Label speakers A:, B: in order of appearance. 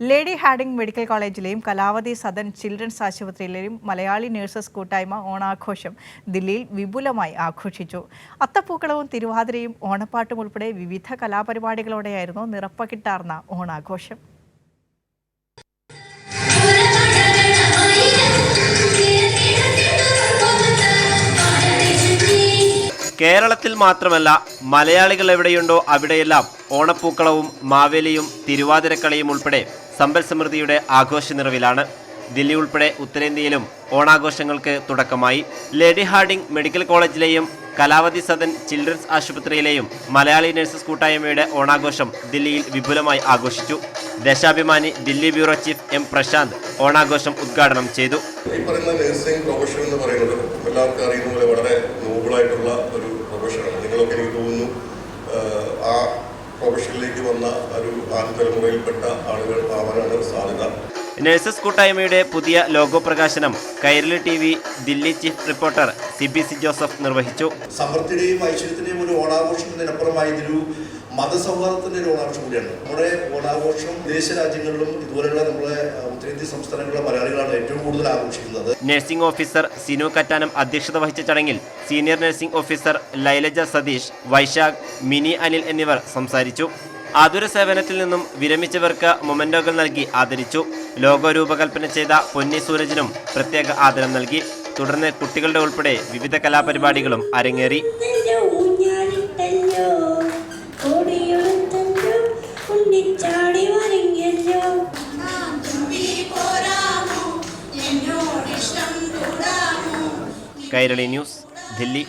A: Lady Hading medical കോളേജിലെയും Kalavathi Sadan children's ആശുപത്രിയിലെയും Malayali nurses കൂട്ടായ്മ ഓണാഘോഷം ദില്ലിയിൽ വിപുലമായി ആഘോഷിച്ചു. അത്തപ്പൂക്കളവും തിരുവാതിരയും ഓണപ്പാട്ടും ഉൾപ്പെടെ വിവിധ കലാപരിപാടികളോടെയായിരുന്നു നിറപ്പകിട്ടാർന്ന ഓണാഘോഷം.
B: കേരളത്തിൽ മാത്രമല്ല മലയാളികൾ എവിടെയുണ്ടോ അവിടെയെല്ലാം ഓണപ്പൂക്കളവും മാവേലിയും തിരുവാതിരക്കളിയും ഉൾപ്പെടെ സമ്പൽ സമൃദ്ധിയുടെ ആഘോഷ നിറവിലാണ്. ദില്ലി ഉൾപ്പെടെ ഉത്തരേന്ത്യയിലും ഓണാഘോഷങ്ങൾക്ക് തുടക്കമായി. ലേഡി ഹാർഡിംഗ് മെഡിക്കൽ കോളേജിലെയും കലാവതി സദൻ ചിൽഡ്രൻസ് ആശുപത്രിയിലെയും മലയാളി നഴ്സസ് കൂട്ടായ്മയുടെ ഓണാഘോഷം ദില്ലിയിൽ വിപുലമായി ആഘോഷിച്ചു. Deshabhimani Delhi bureau chief M Prashanth ഓണാഘോഷം ഉദ്ഘാടനം ചെയ്തു.
C: ഈ പറയുന്ന നഴ്സിംഗ് പ്രൊഫഷൻ എന്ന് പറയുന്നത് എല്ലാവർക്കും അറിയുന്ന പോലെ വളരെ നോബിളായിട്ടുള്ള ഒരു പ്രൊഫഷനാണ് നിങ്ങളൊക്കെ എനിക്ക് തോന്നുന്നു ആ പ്രൊഫഷനിലേക്ക് വന്ന ഒരു ആദ്യ തലമുറയിൽപ്പെട്ട ആളുകൾ ആവാനാണ് സാധ്യത.
B: നഴ്സസ് കൂട്ടായ്മയുടെ പുതിയ ലോഗോ പ്രകാശനം Kairali T V Delhi chief reporter C B C Joseph നിർവഹിച്ചു.
D: സമൃദ്ധിയുടെയും ഐശ്വര്യത്തിന്റെയും ഒരു ഓണാഘോഷത്തിനപ്പുറമായി ഇതൊരു മതസൗഹാർദ്ദത്തിന്റെ ഒരു ഓണാഘോഷം കൂടിയാണ്. നമ്മുടെ ഓണാഘോഷം വിദേശ രാജ്യങ്ങളിലും ഇതുപോലെയുള്ള നമ്മുടെ ഉത്തരേന്ത്യ ഉത്തരേന്ത്യൻ സംസ്ഥാനങ്ങളിലെ മലയാളികളാണ് ഏറ്റവും കൂടുതൽ ആഘോഷിക്കുന്നത്.
B: നഴ്സിംഗ് ഓഫീസർ സിനു കറ്റാനം അധ്യക്ഷത വഹിച്ച ചടങ്ങിൽ senior nursing officer Lailaja Satheesh Vaishakh Mini Anil എന്നിവർ സംസാരിച്ചു. ആതുര സേവനത്തിൽ നിന്നും വിരമിച്ചവർക്ക് മൊമെന്റോകൾ നൽകി ആദരിച്ചു. ലോഗോ രൂപകൽപ്പന ചെയ്ത പൊന്നി സൂരജിനും പ്രത്യേക ആദരം നൽകി. തുടർന്ന് കുട്ടികളുടെ ഉൾപ്പെടെ വിവിധ കലാപരിപാടികളും അരങ്ങേറി. കൈരളി ന്യൂസ് ദില്ലി.